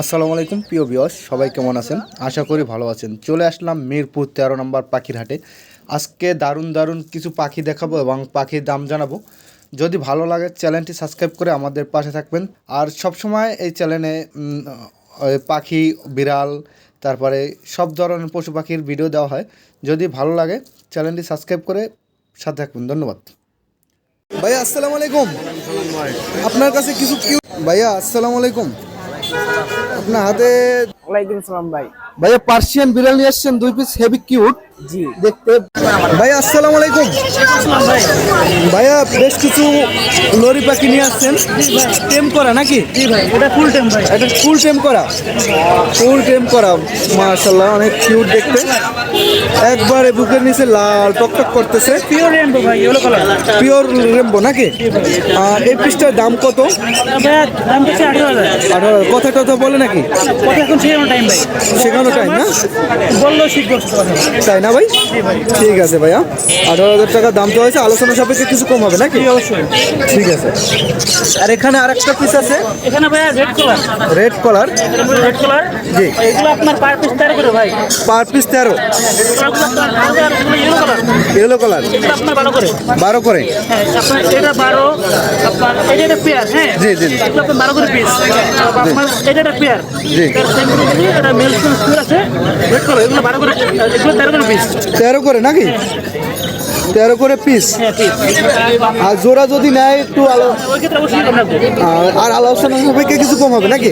আসসালামু আলাইকুম প্রিয় বিয়স সবাই কেমন আছেন? আশা করি ভালো আছেন। চলে আসলাম মিরপুর তেরো নম্বর পাখির হাটে। আজকে দারুণ দারুণ কিছু পাখি দেখাবো এবং পাখির দাম জানাব। যদি ভালো লাগে চ্যানেলটি সাবস্ক্রাইব করে আমাদের পাশে থাকবেন। আর সবসময় এই চ্যানেলে পাখি বিড়াল তারপরে সব ধরনের পশু পাখির ভিডিও দেওয়া হয়। যদি ভালো লাগে চ্যানেলটি সাবস্ক্রাইব করে সাথে থাকবেন। ধন্যবাদ। ভাইয়া আসসালামু আলাইকুম। আপনার কাছে কিছু কিউ ভাইয়া আসসালামু আলাইকুম। আপনার হাতে ওয়ালাইকুম সালাম ভাই। ভাইয়া পার্সিয়ান বিড়াল নিয়ে আসছেন দুই পিস হেভি কিউট জি। দেখতে ভাইয়া আসসালামু আলাইকুম। ভাই ভাইয়া বেশ কিছু লরি পাখি নিয়ে আসছেন। টেম করা নাকি? জি ভাই এটা ফুল টাইম ভাই। এটা ফুল টেম করা। ফুল টেম করা মাশাল্লাহ অনেক কিউট দেখতে। একবারে বুকের নিচে লাল টকটক করতেছে। পিওর রেনবো ভাই ইয়েলো কালার পিওর রেমবো নাকি? আর এই পিসটার দাম কত? দাম হচ্ছে আঠারো হাজার। আঠারো কথা টথা বলে নাকি? কত এখন শেখানো টাইম ভাই। শেখানো টাইম না? বললেও শিখব কথা তাই না ভাই? ঠিক আছে ভাইয়া। আঠারো হাজার টাকা দাম তো হয়েছে। আলোচনা সাপেক্ষে কিছু কম হবে নাকি? অবশ্যই। ঠিক আছে। আর এখানে আরেকটা পিস আছে? এখানে ভাই red colour red colour red colour জি। এগুলো আপনার পার পিস তেরো করে ভাই। পার পিস তেরো। ইয়েলো কালার বারো করে। এটা বারো এটা একটা পেয়ার হ্যাঁ বারো করে পিস এটা একটা পেয়ার জি। এটা পিস তেরো করে নাকি? তেরো করে পিস আর জোড়া যদি নেয় একটু আর- আলোচনা সাপেক্ষে কিছু কম হবে নাকি?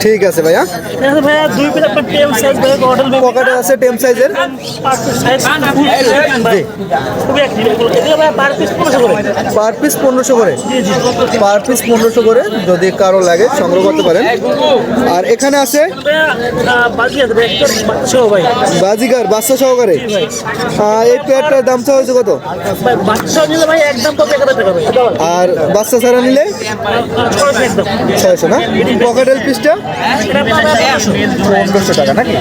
ঠিক আছে ভাইয়া। পকেটে আছে টেম সাইজের। পার পিস পনেরোশো করে। পার পিস পনেরোশো করে যদি কারও লাগে সংগ্রহ করতে পারেন। আর এখানে আছে বাজিগার, বাচ্চা সহকারে। এই পেয়ারটার দামটা হয়েছে কত আর বাচ্চা ছাড়া নিলে? ছয়শো না? পকেটের পিসটা পনেরোশো টাকা নাকি?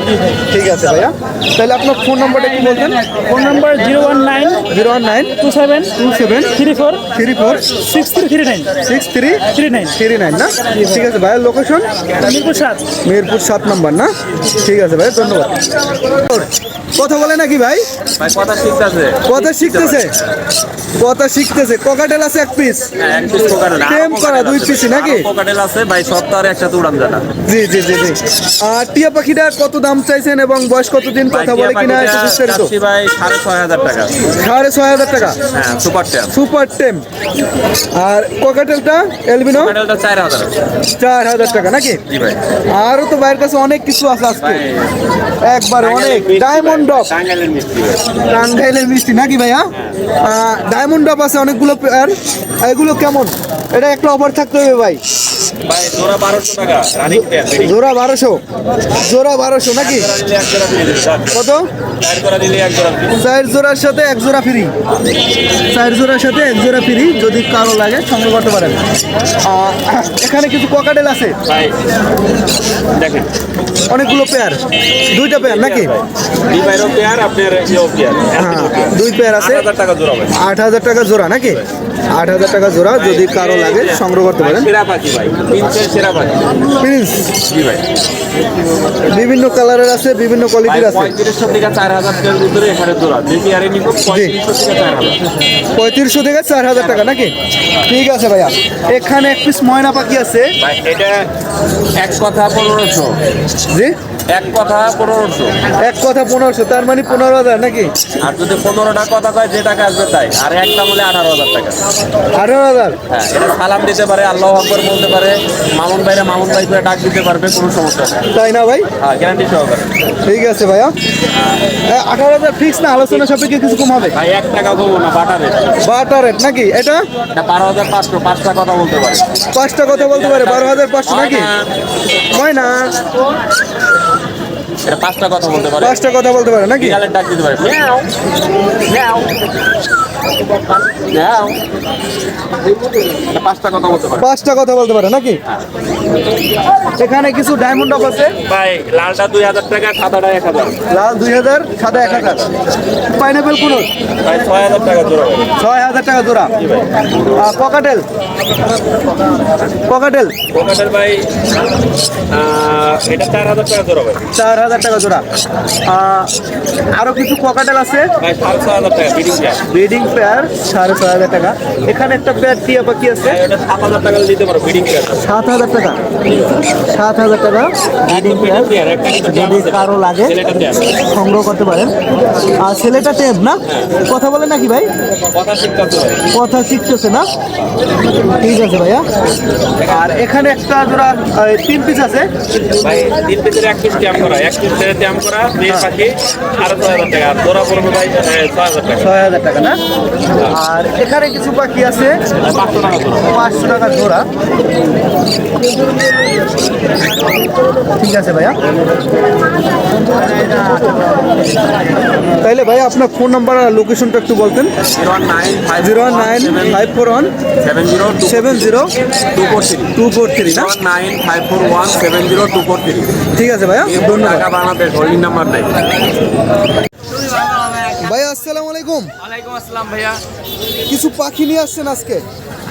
ঠিক আছে ভাইয়া। তাহলে আপনার ফোন নাম্বারটা কি বলতেন phone number zero one nine zero one nine two seven two seven three four three four six three three nine. Six three three nine. Three nine না? ঠিক আছে ভাইয়া লোকেশন মিরপুর সাত। মেহেরপুর সাত নাম্বার না? ঠিক আছে ভাই ধন্যবাদ। কথা বলে নাকি ভাই? ভাই কথা শিখতেছে কথা শিখতেছে? কথা শিখতেছে। ককাটেল আছে এক পিস টেম করা দুই পিসি নাকি? কোকাটেল আছে। ভাই সপ্তাহে একসাথে উড়ান জানা জি জি জি জি। আর টিয়া পাখিটা কত দাম চাইছেন এবং বয়স কতদিন কথা বলে কিনা একটু বিস্তারিত? ভাই সাড়ে ছয় হাজার টাকা। সাড়ে ছয় হাজার টাকা? হ্যাঁ সুপার ট্যাপ সুপার টেম। আর ককাটেলটা এলবিনো কোকাটেলটা চার হাজার। চার হাজার টাকা নাকি? জি ভাই। আরও তো বাইরের কাছে অনেক কিছু আছে আজকে। একবার অনেক। ডায়মন্ড ডপ টাঙ্গাইলের মিষ্টি টাঙ্গাইলের মিষ্টি নাকি ভাইয়া? ডায়মন্ড ডপ আছে অনেকগুলো পেয়ার এগুলো কেমন? এটা একটা অফার থাকতে হবে ভাই। জোড়া বারোশো জোড়া বারোশো। নাকি? কত? চার জোড়ার সাথে এক জোড়া ফ্রি চার জোড়ার সাথে এক জোড়া ফ্রি যদি কারও লাগে সংগ্রহ করতে পারেন। এখানে কিছু ককাটেল আছে? দেখেন। অনেকগুলো পেয়ার দুইটা পেয়ার নাকি? হ্যাঁ দুই পেয়ার আছে। আট হাজার টাকা জোড়া নাকি? আট হাজার টাকা জোড়া যদি কারও লাগে সংগ্রহ করতে পারেন। প্রিন্স? বিভিন্ন কালারের আছে বিভিন্ন কোয়ালিটির আছে। পঁয়ত্রিশশো থেকে চার হাজার টাকা নাকি? ঠিক আছে ভাইয়া। এখানে এক পিস ময়না পাখি আছে। এটা এক কথা পনেরোশো। জি এক কথা পনেরোশো। এক কথা পনেরোশো তার মানে পনেরো হাজার নাকি? আর যদি পনেরোটা কথা কয় যে টাকা আসবে তাই। আর একটা বলে আঠারো হাজার টাকা। আঠারো হাজার? হ্যাঁ এটা সালাম দিতে পারে আল্লাহ আকবর বলতে পারে। মামুন ভাইরা মামুন ভাই করে ডাক দিতে পারবে কোনো সমস্যা নেই। তাই না ভাই? হ্যাঁ গ্যারান্টি সহকারে। ঠিক আছে ভাইয়া। আঠারো হাজার ফিক্স না? আলোচনা সাপেক্ষে কিছু কম হবে? ভাই এক টাকা দেবো না বাটারে বাটা রেট নাকি? এটা? বারো হাজার পাঁচশো পাঁচটা কথা বলতে পারে। পাঁচটা কথা বলতে পারে বারো হাজার পাঁচশো নাকি? ময়না এটা পাঁচটা কথা বলতে পারে। পাঁচটা কথা বলতে পারে নাকি? বিড়ালের ডাক দিতে পারে। মিয়াও পাঁচটা কথা বলতে পারে। পাঁচটা কথা বলতে পারে নাকি? এখানে কিছু ডায়মন্ড অফ আছে? ভাই লালটা দুই হাজার টাকা সাদাটা এক হাজার। লাল দুই হাজার সাদা এক হাজার। Pineapple conure? ভাই ছয় হাজার টাকা জোড়া ছয় হাজার টাকা জোড়া। আর ককাটেল ককাটেল কোকাটের ভাই এটা চার হাজার টাকা জোড়া ভাই। চার হাজার টাকা জোড়া। আরও কিছু পকাটেল আছে? ব্রিডিং পেয়ার সাড়ে ছয় হাজার টাকা। এখানে একটা পেয়ার টিয়া পাখি আছে? সাত হাজার টাকা দিতে পারো সাত হাজার টাকা। সাত হাজার টাকা ব্রিডিং পেয়ার যদি কারও লাগে সংগ্রহ করতে পারেন। আর ছেলেটা টেপ না? কথা বলে নাকি ভাই? কথা শিখতেছে না? ঠিক আছে ভাইয়া। আর এখানে একটা জোড়া তিন পিস আছে। তিন পিসের এক পিস ট্যাম করা এক পিস করা মেয়ে পাখি সাড়ে ছয় হাজার টাকা। আর জোড়া পড়বে ভাই ছয় হাজার টাকা। ছয় হাজার টাকা না? আর এখানে কিছু পাখি আছে? পাঁচশো টাকা জোড়া। পাঁচশো টাকা জোড়া। ঠিক আছে ভাইয়া। তাইলে ভাইয়া আপনার ফোন নাম্বার আর লোকেশনটা একটু বলতেন। Zero nine five zero nine five four one seven zero seven zero two four three. Two four three না nine five four one seven zero two four three. ঠিক আছে ভাইয়া ধন্যবাদ। ঢাকা বাংলাদেশ হোল্ডিং নাম্বার নেই। ভাইয়া আসসালামু আলাইকুম। ওয়ালাইকুম আসসালাম ভাইয়া। কিছু পাখি নিয়ে আসছেন আজকে?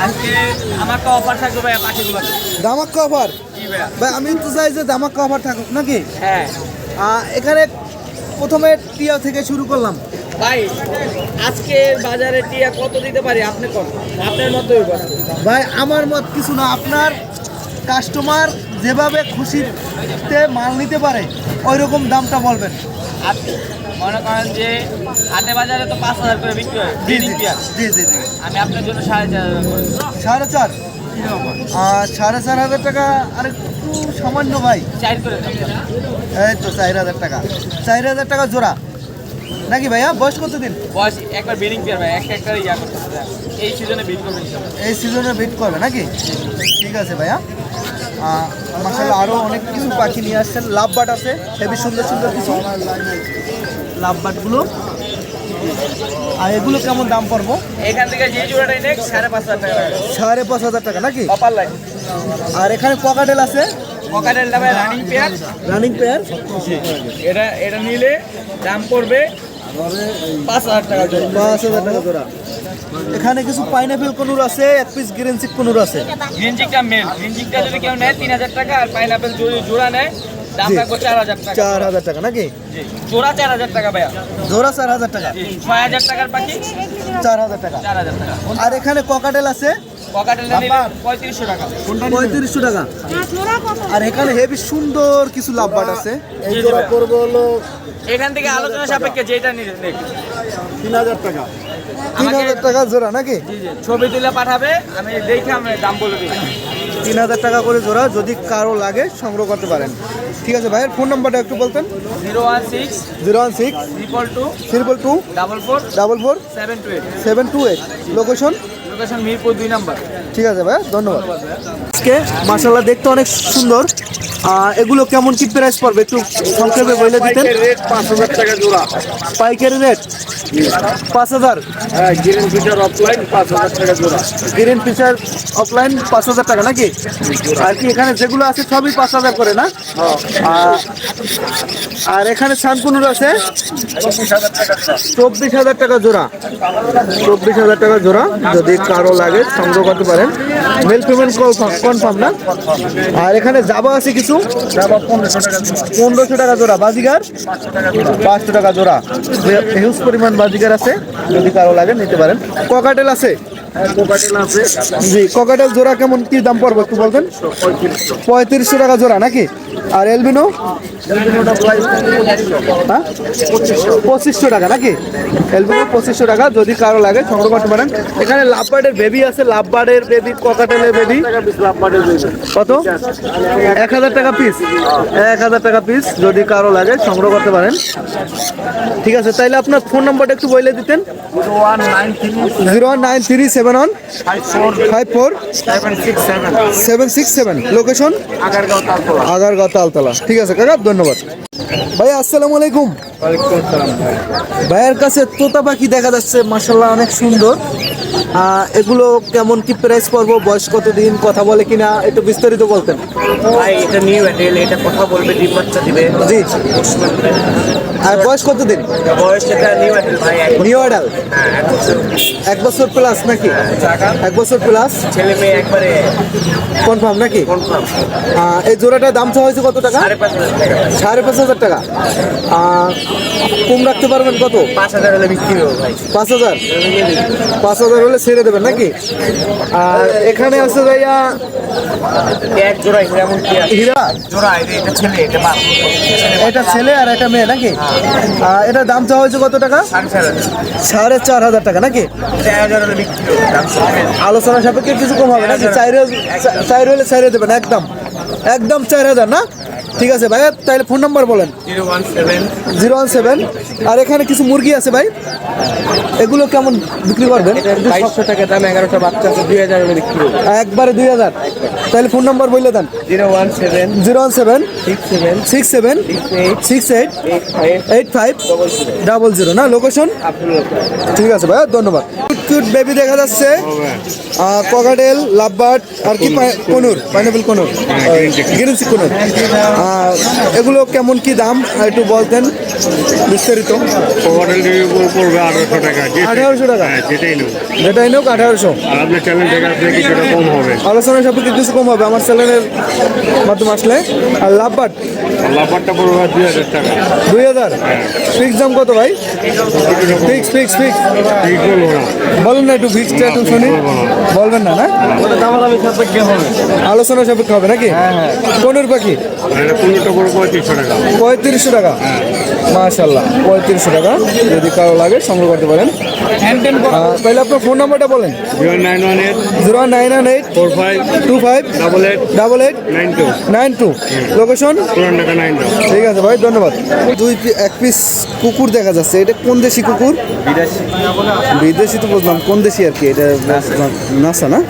আজকে আমার তো থাকবে ভাইয়া পাখিগুলো দামাক কভার ভাইয়া ভাই আমি তো চাই যে দামাক কভার থাকুক নাকি? হ্যাঁ। এখানে প্রথমে টিয়া থেকে শুরু করলাম। ভাই আজকে বাজারে টিয়া কত দিতে পারি? আপনি কত আপনার মতোই ভাই আমার মত কিছু না। আপনার কাস্টমার যেভাবে খুশিতে মাল নিতে পারে ওই রকম দামটা বলবেন। আপনি মনে করেন যে হাটে বাজারে তো পাঁচ হাজার করে বিক্রি হয় জি জি জি আমি আপনার জন্য সাড়ে চার। সাড়ে চার? আর সাড়ে চার হাজার টাকা আর একটু সামান্য ভাই। এই তো চার হাজার টাকা। চার হাজার টাকা জোড়া। নাকি ভাইয়া? বয়স কত দিন বয়স একবার ব্রিডিং পেয়ার ভাই একটা একটা ইয়া করতে এই সিজনে বিট ইনশাল্লাহ। এই সিজনে ভেট করবে নাকি? ঠিক আছে ভাইয়া। মাসাল্লাহ আরও অনেক কিছু পাখি নিয়ে আসছেন। লাভ বাট আছে হেবি সুন্দর সুন্দর কিছু। লাভ বাটগুলো। আর এগুলো কেমন দাম পড়ব? এখান থেকে যে জোড়াটাই নেক সাড়ে পাঁচ হাজার টাকা। সাড়ে পাঁচ হাজার টাকা নাকি? কপার লাইন আর এখানে পকাটেল আছে? পকাটেলটা ভাই রানিং পেয়ার রানিং পেয়ার এটা এটা নিলে দাম পড়বে পাঁচ হাজার টাকা জোড়া। পাঁচ হাজার টাকা জোড়া। এখানে কিছু পাইনাপেল কনুর আছে এক পিস গ্রিন চিক কনুর আছে। গ্রিনচিকটা মেল গ্রিনচিকটা যদি কেউ নেয় তিন হাজার টাকা আর পাইনাপেল জোড়া নেয় দাম রাখব চার হাজার টাকা। চার হাজার টাকা নাকি? জোড়া চার হাজার টাকা ভাইয়া। জোড়া চার হাজার টাকা। ছয় হাজার টাকার পাখি। চার হাজার টাকা। চার হাজার টাকা। আর এখানে ককাটেল আছে? পঁয়ত্রিশশো টাকা। আর এখানে হেভি সুন্দর কিছু লাভ বাট আছে। এখান থেকে আলোচনা সাপেক্ষে যেটা তিন হাজার টাকা। তিন আমাকে- হাজার টাকা জোড়া নাকি? ছবি তুলে পাঠাবে আমি দেখে আমি দাম বলে দিই তিন হাজার টাকা করে জোড়া যদি কারও লাগে সংগ্রহ করতে পারেন। ঠিক আছে ভাইয়ের ফোন নাম্বারটা একটু বলতেন। Zero one six zero one six triple two triple two double four double four seven two eight. Seven two eight. Location location Mirpur দুই নাম্বার। ঠিক আছে ভাই ধন্যবাদ। আজকে মাসাল্লাহ দেখতে অনেক সুন্দর। এগুলো কেমন কি প্রাইস পড়বে একটু সংক্ষেপে বলে দিতেন? রেট পাঁচ হাজার টাকা জোড়া। পাইকারি রেট পাঁচ হাজার। হ্যাঁ গ্রিন ফিচার অফলাইন পাঁচ হাজার টাকা জোড়া। গ্রিন ফিচার অফলাইন পাঁচ হাজার টাকা নাকি? আর কি এখানে যেগুলো আছে সবই পাঁচ হাজার করে না? আর- আর এখানে সানকুনুর আছে? চব্বিশ হাজার টাকা জোড়া। চব্বিশ হাজার টাকা জোড়া। যদি কারও লাগে সংগ্রহ করতে পারেন। মেল পেমেন্ট কনফার্ম না? আর এখানে যাবা আছে কিছু? পনেরোশো টাকা জোড়া। বাজিগার পাঁচশো টাকা জোড়া পাঁচশো টাকা জোড়া। হিউজ পরিমাণ বাজিগার আছে, যদি কারও লাগে নিতে পারেন। ককাটেল আছে? জি, ককাটেল জোড়া কেমন, কি দাম পড়বে একটু বলবেন? পঁয়ত্রিশশো টাকা জোড়া নাকি? আর এলবিনো হ্যাঁ? পঁচিশশো টাকা নাকি? এলবিনো পঁচিশশো টাকা যদি কারও লাগে সংগ্রহ করতে পারেন। এখানে লাভবার্ডের বেবি আছে লাভবার্ডের বেবি ককাটেলের বেবি লাভ কত? এক হাজার টাকা পিস এক হাজার টাকা পিস যদি কারও লাগে সংগ্রহ করতে পারেন। ঠিক আছে তাইলে আপনার ফোন নাম্বারটা একটু বলে দিতেন। Zero one nine three seven one. Five four five four seven six seven seven six seven. Location Agargaon Taltala. Agargaon Taltala ঠিক আছে কাকা ধন্যবাদ। ভাই আসসালামু আলাইকুম। ভাইয়ের কাছে তোতা পাখি দেখা যাচ্ছে মাসাল্লাহ অনেক সুন্দর। আহ, এগুলো কেমন কি প্রাইস পড়ব বয়স কতদিন কথা বলে কিনা একটু বিস্তারিত বলতেন। ভাই এটা নিউ অ্যাডেল এটা কথা বলবে ডিম বাচ্চা দিবে। জি। আর বয়স কত দিন বয়স এটা নিউ ভাই নিউ অ্যাডাল হ্যাঁ এক বছর। প্লাস নাকি? এক বছর প্লাস ছেলে মেয়ে একবারে কনফার্ম নাকি? কনফার্ম এই জোড়াটার দাম চাওয়া হয়েছে কত টাকা? সাড়ে পাঁচ হাজার টাকা। কম রাখতে পারবেন কত? পাঁচ হাজার হলে বিক্রি হবে ভাই। পাঁচ হাজার? পাঁচ হাজার হলে ছেড়ে দেবেন নাকি? আর এখানে আছে ভাইয়া এক জোড়া কি হীরা? জোড়া এটা ছেলে এটা এটা ছেলে আর এটা মেয়ে নাকি? আহ, এটার দাম চাওয়া হয়েছে কত টাকা? সাড়ে চার হাজার টাকা নাকি? আলোচনা সাপেক্ষে কিছু কম হবে নাকি? চার চার হলে চাইরে দেবেন, একদম। একদম চার হাজার না? ঠিক আছে ভাইয়া তাহলে ফোন নাম্বার বলেন। Zero one seven. আর এখানে কিছু মুরগি আছে ভাই? এগুলো কেমন বিক্রি করবেন? বাইশশো টাকা দাম এগারোটা বাচ্চা আছে দুই হাজার বিক্রি একবারে দুই হাজার। তাহলে ফোন নাম্বার বললে দেন। Zero one seven. Zero one seven. Six seven. Six seven. Eight six eight. Eight five. Double zero না লোকেশন ঠিক আছে ভাইয়া ধন্যবাদ। কিউট বেবি দেখা যাচ্ছে। কগাডেল লাভবার্ড আর কি conure. Pineapple conure green conure. আহ, এগুলো কেমন কি দাম? আর একটু বলতেন বিস্তারিত। আঠারোশো টাকা আঠারোশো টাকা? হ্যাঁ যেটাই নেব। যেটাই নোক আঠারোশো। আর আপনার চ্যানেল থেকে আসলে কিছুটা কম হবে। আলোচনা সাপেক্ষে কিছু কম হবে আমার চ্যানেলের মাধ্যমে আসলে। আর আর লাফারটা পড়বে দুই হাজার টাকা। দুই হাজার? ফিক্স দাম কত ভাই? ফিক্স ফিক্স ফিক্স বলুন না একটু ফিক্সটা একটু শুনি। বলবেন না না? আলোচনা সাপেক্ষে হবে। নাকি? কোনের পাখি? আর এটা পনেরোটা পঁয়ত্রিশশো টাকা। পঁয়ত্রিশশো টাকা। মাশাল্লাহ পঁয়ত্রিশশো টাকা। যদি কারও লাগে সংগ্রহ করতে পারেন। তাহলে আপনার ফোন নাম্বারটা বলেন। Zero nine one eight zero nine one eight four five two five double eight double eight nine two. Nine two. Location nine two. ঠিক আছে ভাই ধন্যবাদ। দুই এক পিস কুকুর দেখা যাচ্ছে। এটা কোন দেশি কুকুর? বিদেশি। তো বুঝলাম কোন দেশি আর কি? এটা নাসা না?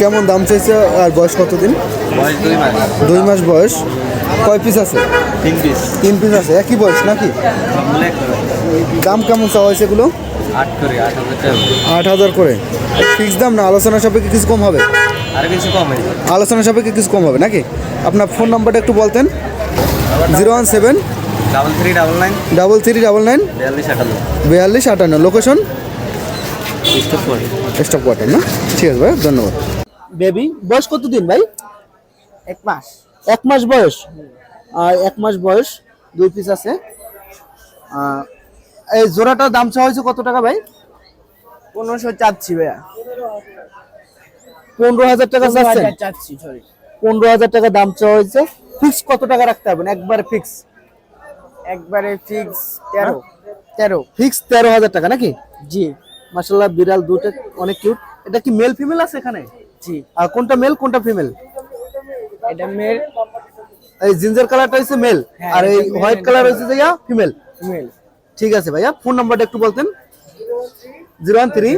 কেমন দাম চাইছে আর বয়স কতদিন? দুই মাস। বয়স। কয় পিস আছে? তিন পিস তিন পিস আছে। একই বয়স নাকি? দাম কেমন চাওয়া হয়েছে এগুলো? আট হাজার টাকা আট হাজার করে। ফিক্স দাম না? আলোচনা সাপেক্ষে কিছু কম হবে? আর কিছু কম আলোচনা সাপেক্ষে কিছু কম হবে নাকি? আপনার ফোন নাম্বারটা একটু বলতেন। Zero one seven double three double nine double three double nine বিয়াল্লিশ আটান্ন। বিয়াল্লিশ আটান্ন। লোকেশন স্টপ কোয়ার্টার না? ঠিক আছে ভাই ধন্যবাদ। বেবি বয়স কত দিন ভাই? এক মাস। এক মাস বয়স। আর এক মাস বয়স দুই পিস আছে। এই জোড়াটার দাম চাওয়া হয়েছে কত টাকা ভাই? পনেরোশো চাচ্ছি ভাইয়া। পনেরো হাজার টাকা চাচ্ছি সরি পনেরো হাজার টাকা দাম চাওয়া হয়েছে। ফিক্স কত টাকা রাখতে হবে? একবার ফিক্স একবারে ফিক্স তেরো। তেরো। ফিক্স তেরো হাজার টাকা নাকি? জি। মাসাল্লাহ বিড়াল দুটো অনেক কিউট এটা কি মেল ফিমেল আছে এখানে? জি। আর কোনটা মেল কোনটা ফিমেল এটা মেল এই জিঞ্জার কালারটা হচ্ছে মেল হ্যাঁ, আর এই হোয়াইট কালার হচ্ছে যে ফিমেল মেল ঠিক আছে ভাইয়া ফোন নাম্বারটা একটু বলতেন। Zero one three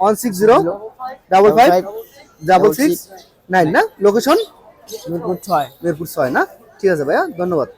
one six zero double five double six nine না? লোকেশন? মিরপুর ছয়। মিরপুর ছয় না? ঠিক আছে ভাইয়া ধন্যবাদ।